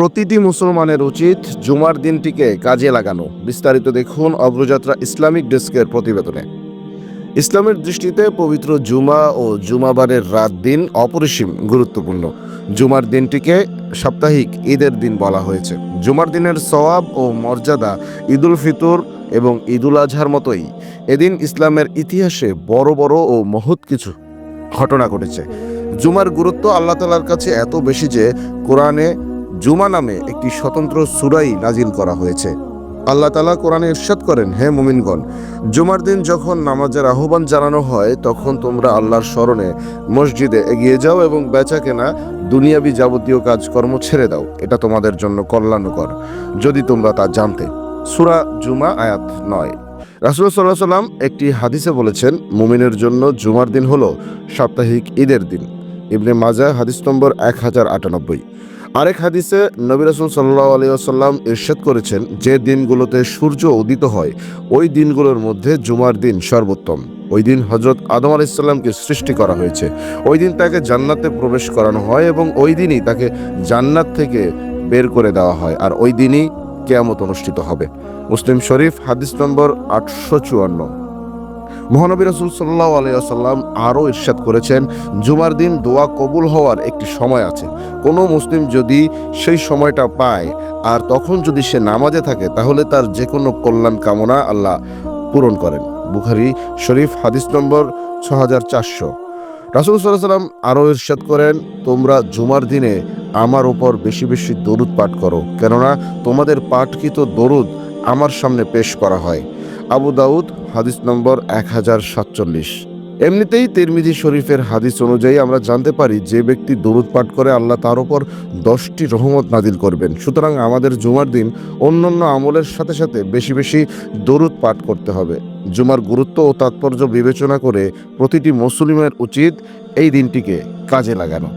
প্রতিটি মুসলমানের উচিত জুমার দিনটিকে কাজে লাগানো। বিস্তারিত দেখুন অগ্রযাত্রা ইসলামিক ডেস্কের প্রতিবেদনে। ইসলামের দৃষ্টিতে পবিত্র জুমা ও জুমাবারের রাত দিন অপরিসীম, গুরুত্বপূর্ণ। জুমার দিনটিকে সাপ্তাহিক ঈদের দিন বলা হয়েছে। জুমার দিনের সওয়াব ও মর্যাদা ঈদুল ফিতর এবং ঈদুল আজহার মতোই এদিন ইসলামের ইতিহাসে বড় বড় ও মহৎ কিছু ঘটনা ঘটেছে। জুমার গুরুত্ব আল্লাহ তালার কাছে এত বেশি যে কোরআনে জুমা নামে একটি স্বতন্ত্র সুরাই নাজিল করা হয়েছে। আল্লাহ তালা কোরআনে ইরশাদ করেন, হে মুমিনগণ, জুমার দিন যখন নামাজের আহ্বান জানানো হয়, তখন তোমরা আল্লাহর স্মরণে মসজিদে এগিয়ে যাও এবং বেচা কেনা দুনিয়াবি যাবতীয় কাজকর্ম ছেড়ে দাও। এটা তোমাদের জন্য কল্যাণকর, যদি তোমরা তা জানতে। সুরা জুমা আয়াত নয়। রাসুল সাল্লাহ সাল্লাম একটি হাদিসে বলেছেন, মুমিনের জন্য জুমার দিন হলো সাপ্তাহিক ঈদের দিন। ইবনে মাজা হাদিস নম্বর এক হাজার আটানব্বই। আরেক হাদিসে নবী রাসুল সাল্লাহ আলিয়াল্লাম ইরশাদ করেছেন, যে দিনগুলোতে সূর্য উদিত হয়, ওই দিনগুলোর মধ্যে জুমার দিন সর্বোত্তম। ওই দিন হজরত আদম আলাইসাল্লামকে সৃষ্টি করা হয়েছে। ওই দিন তাকে জান্নাতে প্রবেশ করানো হয় এবং ওই দিনই তাকে জান্নাত থেকে বের করে দেওয়া হয়। আর ওই দিনই কেয়ামত অনুষ্ঠিত হবে। মুসলিম শরীফ, হাদিস নম্বর আটশো চুয়ান্ন। মহানবী রাসুল সাল্লাহ আলাইসাল্লাম আরও ইরশাদ করেছেন, জুমার দিন দোয়া কবুল হওয়ার একটি সময় আছে। কোনো মুসলিম যদি সেই সময়টা পায় আর তখন যদি সে নামাজে থাকে, তাহলে তার যে কোনো কল্যাণ কামনা আল্লাহ পূরণ করেন। বুখারি শরীফ, হাদিস নম্বর ছ হাজার চারশো। রাসুল সাল্লাহ সাল্লাম আরও ইরশাদ করেন, তোমরা জুমার দিনে আমার ওপর বেশি বেশি দরুদ পাঠ করো। কেননা তোমাদের পাঠকৃত দরুদ? আমার সামনে পেশ করা হয়। আবু দাউদ, হাদিস নম্বর এক হাজার সাতচল্লিশ। এমনিতেই তিরমিজি শরীফের হাদিস অনুযায়ী আমরা জানতে পারি, যে ব্যক্তি দরুদ পাঠ করে আল্লাহ তার উপর দশটি রহমত নাজিল করবেন। সুতরাং আমাদের জুমার দিন অন্যান্য আমলের সাথে সাথে বেশি বেশি দরুদ পাঠ করতে হবে। জুমার গুরুত্ব ও তাৎপর্য বিবেচনা করে প্রতিটি মুসলিমের উচিত এই দিনটিকে কাজে লাগানো।